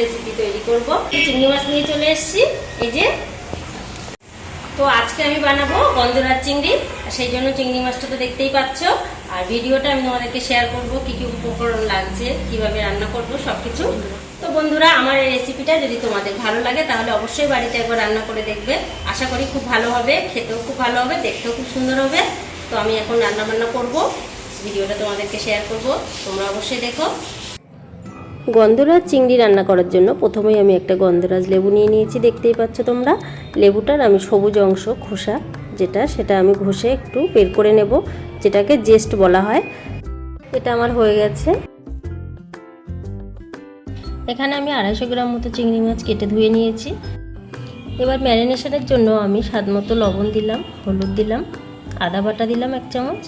Recipe তৈরি করব। চিংড়ি মাছ নিয়ে চলে এসেছি। এই যে, তো আজকে আমি বানাবো গন্ধরাজ চিংড়ি। সেই জন্য চিংড়ি মাছটা তো দেখতেই পাচ্ছ। আর ভিডিওটা আমি তোমাদেরকে শেয়ার করব, কি কি উপকরণ লাগছে, কীভাবে রান্না করব, সবকিছু। তো বন্ধুরা, আমার এই রেসিপিটা যদি তোমাদের ভালো লাগে, তাহলে অবশ্যই বাড়িতে একবার রান্না করে দেখবে। আশা করি খুব ভালো হবে, খেতেও খুব ভালো হবে, দেখতেও খুব সুন্দর হবে। তো আমি এখন রান্না বান্না করব। ভিডিওটা তোমাদেরকে শেয়ার করব। তোমরা অবশ্যই দেখো। গন্ধরাজ চিংড়ি রান্না করার জন্য প্রথমেই আমি একটা গন্ধরাজ লেবু নিয়ে নিয়েছি, দেখতেই পাচ্ছ তোমরা। লেবুটার আমি সবুজ অংশ, খোসা যেটা, সেটা আমি ঘষে একটু বের করে নেব, যেটাকে জেস্ট বলা হয়। এটা আমার হয়ে গেছে। এখানে আমি আড়াইশো গ্রাম মতো চিংড়ি মাছ কেটে ধুয়ে নিয়েছি। এবার ম্যারিনেশনের জন্য আমি স্বাদ মতো লবণ দিলাম, হলুদ দিলাম, আদা বাটা দিলাম এক চামচ,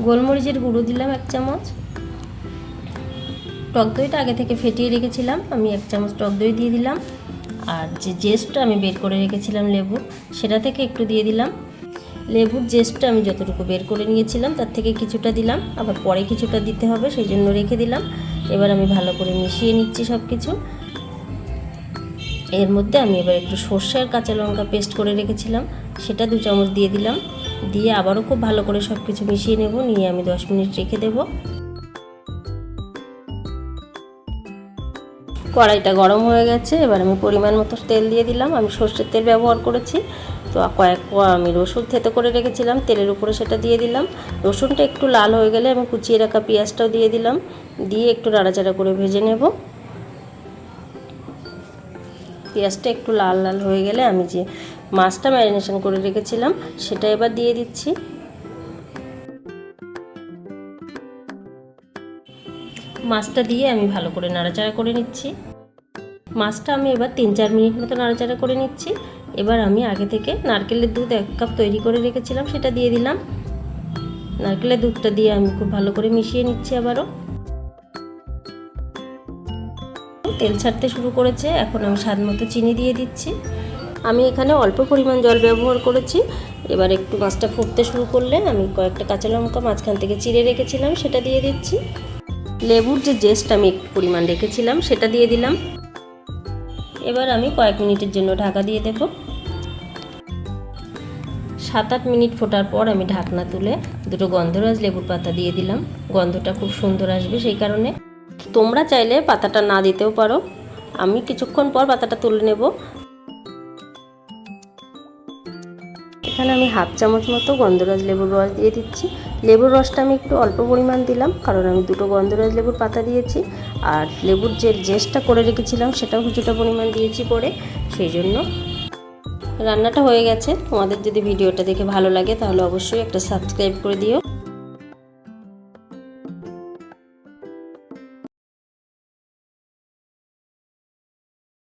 গোলমরিচের গুঁড়ো দিলাম এক চামচ টক দইটা আগে থেকে ফেটিয়ে রেখেছিলাম। আমি এক চামচ টক দই দিয়ে দিলাম। আর যে জেস্টটা আমি বের করে রেখেছিলাম লেবু, সেটা থেকে একটু দিয়ে দিলাম। লেবুর জেস্টটা আমি যতটুকু বের করে নিয়েছিলাম, তার থেকে কিছুটা দিলাম। আবার পরে কিছুটা দিতে হবে, সেই জন্য রেখে দিলাম। এবার আমি ভালো করে মিশিয়ে নিচ্ছি সব কিছু এর মধ্যে আমি এবার একটু সর্ষে আর কাঁচা লঙ্কা পেস্ট করে রেখেছিলাম। সেটা দু চামচ দিয়ে দিলাম। দিয়ে আবারও খুব ভালো করে সব কিছু মিশিয়ে নেব। নিয়ে আমি দশ মিনিট রেখে দেবো। কড়াইটা গরম হয়ে গেছে, এবার আমি পরিমাণ মতো তেল দিয়ে দিলাম। আমি সর্ষের তেল ব্যবহার করেছি, তো কয়েক আমি রসুন থেতো করে রেখেছিলাম, তেলের উপরে সেটা দিয়ে দিলাম। রসুনটা একটু লাল হয়ে গেলে আমি কুচিয়ে রাখা পেঁয়াজটাও দিয়ে দিলাম, দিয়ে একটু নাড়াচাড়া করে ভেজে নেব। পেঁয়াজটা একটু লাল লাল হয়ে গেলে আমি যে মাছটা ম্যারিনেশন করে রেখেছিলাম, সেটা এবার দিয়ে দিচ্ছি। মাছটা দিয়ে আমি ভালো করে নাড়াচাড়া করে নিচ্ছি। মাছটা আমি এবার তিন চার মিনিট মতো নাড়াচাড়া করে নিচ্ছি। এবার আমি আগে থেকে নারকেলের দুধ এক কাপ তৈরি করে রেখেছিলাম, সেটা দিয়ে দিলাম। নারকেলের দুধটা দিয়ে আমি খুব ভালো করে মিশিয়ে নিচ্ছি আবারও। তেল ছাড়তে শুরু করেছে, এখন আমি স্বাদ মতো চিনি দিয়ে দিচ্ছি। আমি এখানে অল্প পরিমাণ জল ব্যবহার করেছি। এবার একটু মাছটা ফুটতে শুরু করলে আমি কয়েকটা কাঁচা লঙ্কা মাঝখান থেকে চিড়ে রেখেছিলাম, সেটা দিয়ে দিচ্ছি। লেবুর যে জেস্ট আমি একটু পরিমাণ রেখেছিলাম, সেটা দিয়ে দিলাম। এবার আমি কয়েক মিনিটের জন্য ঢাকা দিয়ে দেব। সাত আট মিনিট ফোটার পর আমি ঢাকনা তুলে দুটো গন্ধরাজ লেবুর পাতা দিয়ে দিলাম। গন্ধটা খুব সুন্দর আসবে সেই কারণে। তোমরা চাইলে পাতাটা না দিতেও পারো। আমি কিছুক্ষণ পর পাতাটা তুলে নেব। এখানে আমি হাফ চামচ মতো গন্ধরাজ লেবুর রস দিয়ে দিচ্ছি। লেবুর রসটা আমি একটু অল্প পরিমাণ দিলাম, কারণ আমি দুটো গন্ধরাজ লেবুর পাতা দিয়েছি। আর লেবুর যে জেসটা করে রেখেছিলাম, সেটাও কিছুটা পরিমাণ দিয়েছি পরে। সেই জন্য রান্নাটা হয়ে গেছে। তোমাদের যদি ভিডিওটা দেখে ভালো লাগে, তাহলে অবশ্যই একটা সাবস্ক্রাইব করে দিও।